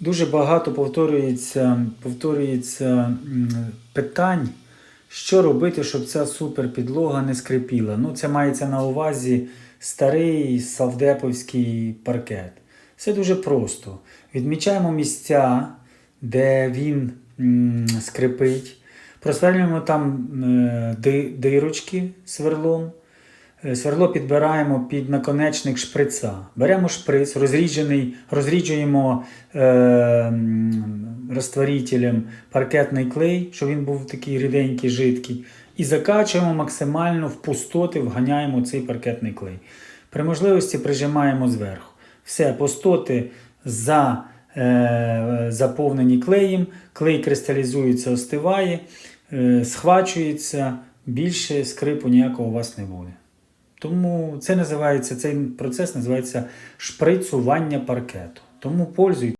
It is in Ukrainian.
Дуже багато повторюється, повторюється питань, що робити, щоб ця суперпідлога не скрипіла. Ну, це мається на увазі старий савдеповський паркет. Все дуже просто. Відмічаємо місця, де він скрипить. Просверлюємо там е, дирочки сверлом. Е, Сверло підбираємо під наконечник шприца. Беремо шприц, розріджений, розріджуємо е, розтворителем паркетний клей, щоб він був такий ріденький, жидкий, і закачуємо максимально в пустоти, вганяємо цей паркетний клей. При можливості прижимаємо зверху. Все, пустоти за, е, заповнені клеєм, клей кристалізується, остиває, е, схвачується, більше скрипу ніякого у вас не буде. Тому це називається, цей процес називається шприцування паркету. Тому пользуйтесь.